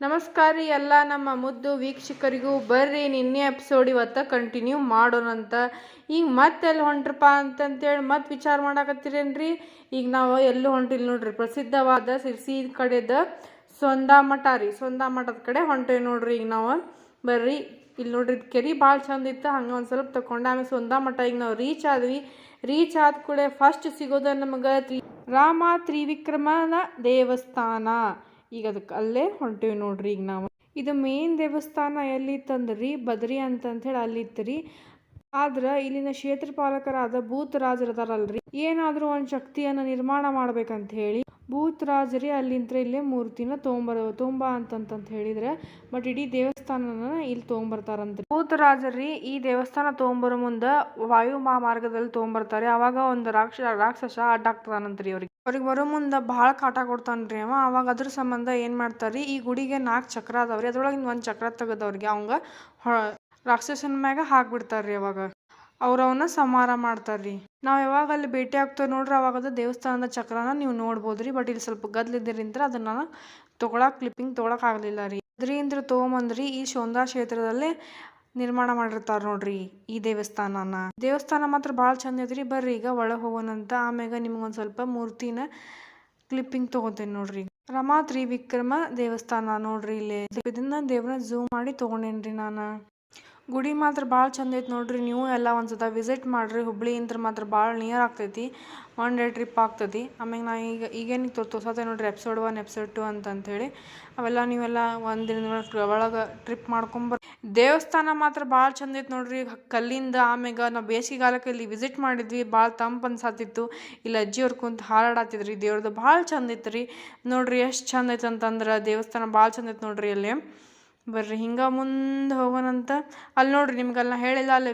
ನಮಸ್ಕಾರ ರೀ ಎಲ್ಲ ನಮ್ಮ ಮುದ್ದು ವೀಕ್ಷಕರಿಗೂ. ಬರ್ರಿ ನಿನ್ನೆ ಎಪಿಸೋಡ್ ಇವತ್ತು ಕಂಟಿನ್ಯೂ ಮಾಡೋಣಂತ. ಈಗ ಮತ್ತೆ ಎಲ್ಲಿ ಹೊಂಟ್ರಪ್ಪ ಅಂತಂತೇಳಿ ಮತ್ತೆ ವಿಚಾರ ಮಾಡಾಕತ್ತೀರೇನ್ರಿ? ಈಗ ನಾವು ಎಲ್ಲೂ ಹೊಂಟಿಲ್ಲ ನೋಡ್ರಿ? ಪ್ರಸಿದ್ಧವಾದ ಸಿರ್ಸಿ ಕಡೆದ ಸೊಂದಾ ಮಠ ರೀ. ಸೊಂದಾ ಮಠದ ಕಡೆ ಹೊಂಟೇವಿ ನೋಡ್ರಿ ಈಗ ನಾವು. ಬರ್ರಿ ಇಲ್ಲಿ ನೋಡ್ರಿ ಕೆರಿ ಭಾಳ ಚಂದ ಇತ್ತು. ಹಂಗೆ ಒಂದು ಸ್ವಲ್ಪ ತಗೊಂಡು ಆಮೇಲೆ ಸೊಂದಾ ಮಠ ಈಗ ನಾವು ರೀಚ್ ಆದ್ವಿ. ರೀಚ್ ಆದ ಕೂಡ ಫಸ್ಟ್ ಸಿಗೋದು ನಮಗೆ ತ್ರಿ ರಾಮ ತ್ರಿವಿಕ್ರಮನ ದೇವಸ್ಥಾನ. ಈಗ ಅದಕ್ಕೆ ಅಲ್ಲೇ ಹೊಂಟೀವಿ ನೋಡ್ರಿ ಈಗ ನಾವು. ಇದು ಮೇನ್ ದೇವಸ್ಥಾನ ಎಲ್ಲಿತ್ತಂದ್ರಿ ಬದ್ರಿ ಅಂತಂತೇಳಿ ಅಲ್ಲಿ ಇತ್ತರಿ ಆದ್ರೆ ಇಲ್ಲಿನ ಕ್ಷೇತ್ರಪಾಲಕರಾದ ಭೂತ್ ರಾಜರದಾರಲ್ರಿ ಏನಾದರೂ ಒಂದು ಶಕ್ತಿಯನ್ನು ನಿರ್ಮಾಣ ಮಾಡ್ಬೇಕಂತ ಹೇಳಿ ಭೂತ್ ರಾಜರಿ ಅಲ್ಲಿಂತ್ರ ಇಲ್ಲೇ ಮೂರ್ತಿನ ತೊಗೊಂಬರ, ತೊಂಬ ಅಂತಂತಂತ ಹೇಳಿದ್ರೆ ಬಟ್ ಇಡೀ ದೇವಸ್ಥಾನನ ಇಲ್ಲಿ ತೊಗೊಂಬರ್ತಾರಂತ್ರಿ. ಭೂತ್ ರಾಜರಿ ಈ ದೇವಸ್ಥಾನ ತೊಗೊಂಬರೋ ಮುಂದೆ ವಾಯು ಮಾರ್ಗದಲ್ಲಿ ತೊಗೊಂಬರ್ತಾರೆ. ಅವಾಗ ಒಂದು ರಾಕ್ಷ, ರಾಕ್ಷಸ ಅಡ್ಡಾಗ್ತದಾನಂತ್ರಿ ಅವ್ರಿಗೆ. ಅವ್ರಿಗೆ ಬರೋ ಮುಂದೆ ಭಾಳ ಕಾಟ ಕೊಡ್ತಾನ್ರಿ ಅವ. ಅವಾಗ ಅದ್ರ ಸಂಬಂಧ ಏನು ಮಾಡ್ತಾರೆ ರೀ ಈ ಗುಡಿಗೆ ನಾಲ್ಕು ಚಕ್ರ ಅದಾವ್ರಿ. ಅದ್ರೊಳಗಿನ ಒಂದು ಚಕ್ರ ತೆಗೆದವ್ರಿಗೆ ಅವಂಗ ಹೊ ರಾಕ್ಷಸನ ಮ್ಯಾಗ ಹಾಕ್ಬಿಡ್ತಾರ್ರಿ ಅವಾಗ. ಅವ್ರು ಅವನ್ನ ಸಂಹಾರ ಮಾಡ್ತಾರ್ರಿ. ನಾವು ಯಾವಾಗ ಅಲ್ಲಿ ಭೇಟಿ ಆಗ್ತೇವೆ ನೋಡ್ರಿ, ಅವಾಗ ಅದು ದೇವಸ್ಥಾನದ ಚಕ್ರನ ನೀವು ನೋಡ್ಬೋದ್ರಿ. ಬಟ್ ಇಲ್ಲಿ ಸ್ವಲ್ಪ ಗದ್ಲಿದ್ದರಿಂದ ಅದನ್ನ ನಾನು ತೊಗೊಳಕ್ಕೆ ಕ್ಲಿಪ್ಪಿಂಗ್ ತೊಗೊಳಕ್ಕೆ ಆಗಲಿಲ್ಲ ರೀ. ಅದರಿಂದ ತೊಗೊಂಬಂದ್ರಿ ಈ ಶೋಂದಾ ಕ್ಷೇತ್ರದಲ್ಲಿ ನಿರ್ಮಾಣ ಮಾಡಿರ್ತಾರ ನೋಡ್ರಿ ಈ ದೇವಸ್ಥಾನನ. ದೇವಸ್ಥಾನ ಮಾತ್ರ ಭಾಳ ಚಂದ ಐತ್ರಿ. ಬರ್ರಿ ಈಗ ಒಳಗೆ ಹೋಗೋಣಂತ. ಆಮ್ಯಾಗ ನಿಮ್ಗೊಂದು ಸ್ವಲ್ಪ ಮೂರ್ತಿನ ಕ್ಲಿಪ್ಪಿಂಗ್ ತಗೋತೇನೆ ನೋಡ್ರಿ. ರಮಾ ತ್ರಿವಿಕ್ರಮ ದೇವಸ್ಥಾನ ನೋಡ್ರಿ ಇಲ್ಲಿ. ಇದನ್ನ ದೇವ್ರನ್ನ ಝೂಮ್ ಮಾಡಿ ತಗೊಂಡೇನ್ರಿ ನಾನು. ಗುಡಿ ಮಾತ್ರ ಭಾಳ ಚಂದ ಐತೆ ನೋಡ್ರಿ ನೀವು ಎಲ್ಲ ಒಂದ್ಸತ ವಿಸಿಟ್ ಮಾಡ್ರಿ. ಹುಬ್ಳಿ ಇಂದ ಮಾತ್ರ ಭಾಳ ನಿಯರ್ ಆಗ್ತೈತಿ. ಒನ್ ಡೇ ಟ್ರಿಪ್ ಆಗ್ತೈತಿ. ಆಮೇಲೆ ನಾ ಈಗ, ಈಗೇನು ತೋರ್ಸತ್ತೆ ನೋಡ್ರಿ ಎಪಿಸೋಡ್ ಒನ್ ಎಪಿಸೋಡ್ ಟು ಹೇಳಿ. ಅವೆಲ್ಲ ನೀವೆಲ್ಲ ಒಂದು ದಿನದ ಒಳಗೆ ಟ್ರಿಪ್ ಮಾಡ್ಕೊಂಬರ್ ದೇವಸ್ಥಾನ ಮಾತ್ರ ಭಾಳ ಚಂದ ಐತಿ ನೋಡ್ರಿ. ಕಲ್ಲಿಂದ ಆಮ್ಯಾಗ ನಾವು ಬೇಸಿಗೆಗಾಲಕ್ಕೆ ಇಲ್ಲಿ ವಿಸಿಟ್ ಮಾಡಿದ್ವಿ. ಭಾಳ ತಂಪು ಅನ್ಸಾತಿತ್ತು. ಇಲ್ಲಿ ಅಜ್ಜಿಯವ್ರು ಕುಂತು ಹಾರಾಡಾತಿದ್ರಿ. ದೇವ್ರದ್ದು ಭಾಳ ಚಂದ ಇತ್ತು ನೋಡ್ರಿ ಎಷ್ಟು ಚಂದ ಐತೆ ಅಂತಂದ್ರೆ ದೇವಸ್ಥಾನ ಭಾಳ ಚಂದ ಐತೆ ನೋಡ್ರಿ ಅಲ್ಲಿ. ಬರ್ರಿ, ಹಿಂಗೆ ಮುಂದೆ ಹೋಗೋಣಂತ. ಅಲ್ಲಿ ನೋಡ್ರಿ ನಾ ಹೇಳಿಲ್ಲ, ಅಲ್ಲಿ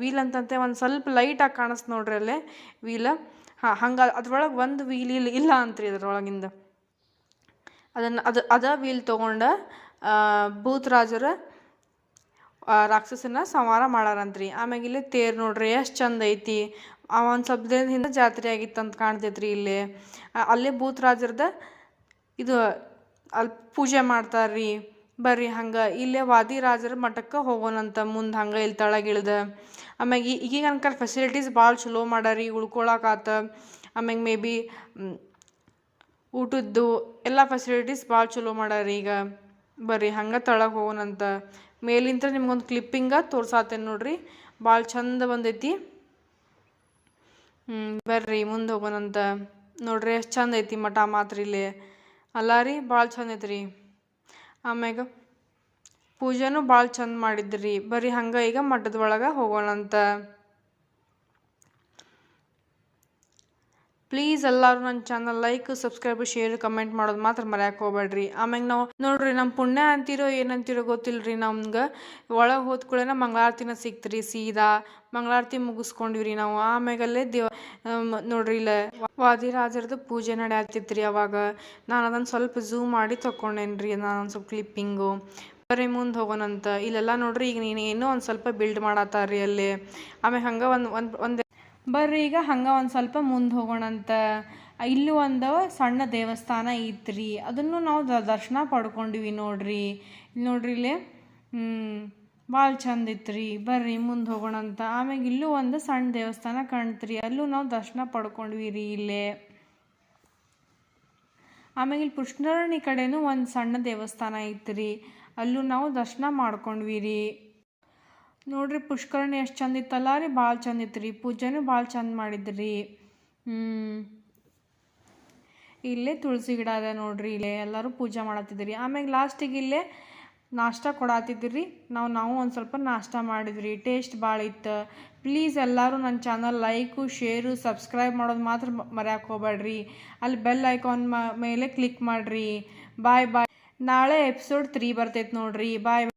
ವೀಲ್ ಅಂತಂತೆ, ಒಂದು ಸ್ವಲ್ಪ ಲೈಟಾಗಿ ಕಾಣಿಸ್ತು ನೋಡ್ರಿ ಅಲ್ಲೇ ವೀಲ. ಹಾಂ, ಹಂಗೆ ಅದ್ರೊಳಗೆ ಒಂದು ವೀಲ್ ಇಲ್ಲ ಇಲ್ಲ ಅಂತ್ರಿ ಅದ್ರೊಳಗಿಂದ ಅದನ್ನು ಅದು, ಅದ ವೀಲ್ ತೊಗೊಂಡು ಭೂತ್ ರಾಜರ ರಾಕ್ಷಸನ ಸಂಹಾರ ಮಾಡಾರಂತ್ರಿ. ಆಮ್ಯಾಗ ಇಲ್ಲಿ ತೇರು ನೋಡ್ರಿ, ಎಷ್ಟು ಚಂದ ಐತಿ. ಆ ಒಂದು ಸ್ವಲ್ಪ ದಿನದ ಹಿಂದೆ ಜಾತ್ರೆ ಆಗಿತ್ತು ಅಂತ ಕಾಣ್ತೈತ್ರಿ ಇಲ್ಲಿ. ಅಲ್ಲೇ ಭೂತ್ ರಾಜರದ ಇದು ಅಲ್ಲಿ ಪೂಜೆ ಮಾಡ್ತಾರ್ರಿ. ಬರ್ರಿ ಹಂಗೆ. ಇಲ್ಲೇ ವಾದಿರಾಜರ ಮಠಕ್ಕೆ ಹೋಗೋಣಂತ. ಮುಂದೆ ಹಂಗೆ ಇಲ್ಲಿ ತಳಗಿಳ್ದ. ಆಮ್ಯಾಗ ಈಗೀಗ ಅನ್ಕರ್ ಫೆಸಿಲಿಟೀಸ್ ಭಾಳ ಚಲೋ ಮಾಡಾರಿ, ಉಳ್ಕೊಳಕಾತ. ಆಮ್ಯಾಗ ಮೇ ಬಿ ಊಟದ್ದು ಎಲ್ಲ ಫೆಸಿಲಿಟೀಸ್ ಭಾಳ ಚಲೋ ಮಾಡಾರಿ ಈಗ. ಬರ್ರಿ ಹಂಗೆ ತಳಗೆ ಹೋಗೋಣಂತ. ಮೇಲಿಂತ ನಿಮ್ಗೊಂದು ಕ್ಲಿಪ್ಪಿಂಗ ತೋರ್ಸಾತೇನೆ ನೋಡ್ರಿ. ಭಾಳ ಚಂದ ಬಂದೈತಿ. ಹ್ಞೂ ಬರ್ರಿ ಮುಂದೆ ಹೋಗೋಣಂತ. ನೋಡ್ರಿ ಎಷ್ಟು ಚಂದ ಐತಿ ಮಠ ಮಾತ್ರ ಇಲ್ಲಿ. ಅಲ್ಲ ರೀ, ಭಾಳ ಚಂದ ಐತ್ರಿ. ಆಮ್ಯಾಗ ಪೂಜೆನೂ ಭಾಳ ಚಂದ ಮಾಡಿದ್ರಿ. ಬರೀ ಹಂಗೆ ಈಗ ಮಠದ ಒಳಗೆ ಹೋಗೋಣಂತ. ಪ್ಲೀಸ್ ಎಲ್ಲರೂ ನನ್ನ channel like subscribe share comment ಮಾಡೋದು ಮಾತ್ರ ಮರ್ಯಾಕೆ ಹೋಗ್ಬೇಡ್ರಿ. ಆಮ್ಯಾಗ ನಾವು ನೋಡ್ರಿ ನಮ್ಮ ಪುಣ್ಯ ಅಂತಿರೋ ಏನಂತೀರೋ ಗೊತ್ತಿಲ್ರಿ ನಮ್ಗೆ. ಒಳಗೆ ಹೋದ ಕೂಡಲೇ ಮಂಗಳಾರತಿನ ಸಿಕ್ತ್ರಿ ಸೀದಾ. ಮಂಗಳಾರತಿ ಮುಗಿಸ್ಕೊಂಡ್ವಿ ರೀ ನಾವು ಆಮ್ಯಾಗಲ್ಲೇ ದೇವ ನೋಡ್ರಿ ಇಲ್ಲ ವಾದಿರಾಜರದ್ದು ಪೂಜೆ ನಡೆಯತ್ತಿತ್ತು ಅವಾಗ. ನಾನು ಅದನ್ನು ಸ್ವಲ್ಪ ಝೂಮ್ ಮಾಡಿ ತೊಗೊಂಡೇನ್ರಿ ನಾನು ಸ್ವಲ್ಪ ಕ್ಲಿಪ್ಪಿಂಗು ಬರೀ ಮುಂದೆ ಹೋಗೋಣಂತ. ಇಲ್ಲೆಲ್ಲ ನೋಡ್ರಿ ಈಗ ನೀನು ಏನೋ ಒಂದು ಸ್ವಲ್ಪ ಬಿಲ್ಡ್ ಮಾಡತ್ತಾರ್ರಿ ಅಲ್ಲಿ. ಆಮ್ಯಾಗ ಹಂಗೆ ಒಂದು ಒಂದು ಒಂದು ಬರ್ರಿ, ಈಗ ಹಂಗೆ ಒಂದು ಸ್ವಲ್ಪ ಮುಂದೆ ಹೋಗೋಣಂತ. ಇಲ್ಲೂ ಒಂದು ಸಣ್ಣ ದೇವಸ್ಥಾನ ಐತ್ರಿ. ಅದನ್ನು ನಾವು ದರ್ಶನ ಪಡ್ಕೊಂಡಿವಿ ನೋಡ್ರಿ. ಇಲ್ಲಿ ನೋಡ್ರಿ ಇಲ್ಲಿ ಭಾಳ ಚಂದ ಇತ್ತು ಬರ್ರಿ, ಮುಂದೆ ಹೋಗೋಣಂತ. ಆಮ್ಯಾಗ ಇಲ್ಲೂ ಒಂದು ಸಣ್ಣ ದೇವಸ್ಥಾನ ಕಾಣ್ತ್ರಿ. ಅಲ್ಲೂ ನಾವು ದರ್ಶನ ಪಡ್ಕೊಂಡ್ವಿ ರೀ ಇಲ್ಲೇ. ಆಮ್ಯಾಗ ಇಲ್ಲಿ ಪುಷ್ಣರಣಿ ಕಡೆನೂ ಒಂದು ಸಣ್ಣ ದೇವಸ್ಥಾನ ಐತ್ರಿ. ಅಲ್ಲೂ ನಾವು ದರ್ಶನ ಮಾಡ್ಕೊಂಡ್ವಿ ರೀ ನೋಡ್ರಿ, ಪುಷ್ಕರಣಿ ಎಷ್ಟು ಚಂದ ಇತ್ತಲ್ಲ ರೀ, ಭಾಳ ಚಂದ ಇತ್ತು ರೀ. ಪೂಜೆನೂ ಭಾಳ ಚಂದ ಮಾಡಿದ್ರಿ. ಹ್ಞೂ ಇಲ್ಲೇ ತುಳಸಿ ಗಿಡ ಅದ ನೋಡ್ರಿ, ಇಲ್ಲೇ ಎಲ್ಲರೂ ಪೂಜೆ ಮಾಡತ್ತಿದ್ರಿ. ಆಮ್ಯಾಗ ಲಾಸ್ಟಿಗೆ ಇಲ್ಲೇ ನಾಷ್ಟ ಕೊಡತ್ತಿದ್ರಿ ನಾವು ನಾವು ಒಂದು ಸ್ವಲ್ಪ ನಾಷ್ಟ ಮಾಡಿದ್ರಿ. ಟೇಸ್ಟ್ ಭಾಳ ಇತ್ತು. ಪ್ಲೀಸ್ ಎಲ್ಲರೂ ನನ್ನ ಚಾನಲ್ ಲೈಕು, ಶೇರು, ಸಬ್ಸ್ಕ್ರೈಬ್ ಮಾಡೋದು ಮಾತ್ರ ಮರ್ಯಾಕೆ ಹೋಗ್ಬೇಡ್ರಿ ಅಲ್ಲಿ ಬೆಲ್ ಐಕಾನ್ ಮೇಲೆ ಕ್ಲಿಕ್ ಮಾಡಿರಿ. ಬಾಯ್ ಬಾಯ್. ನಾಳೆ ಎಪಿಸೋಡ್ ತ್ರೀ ಬರ್ತೈತೆ ನೋಡ್ರಿ. ಬಾಯ್.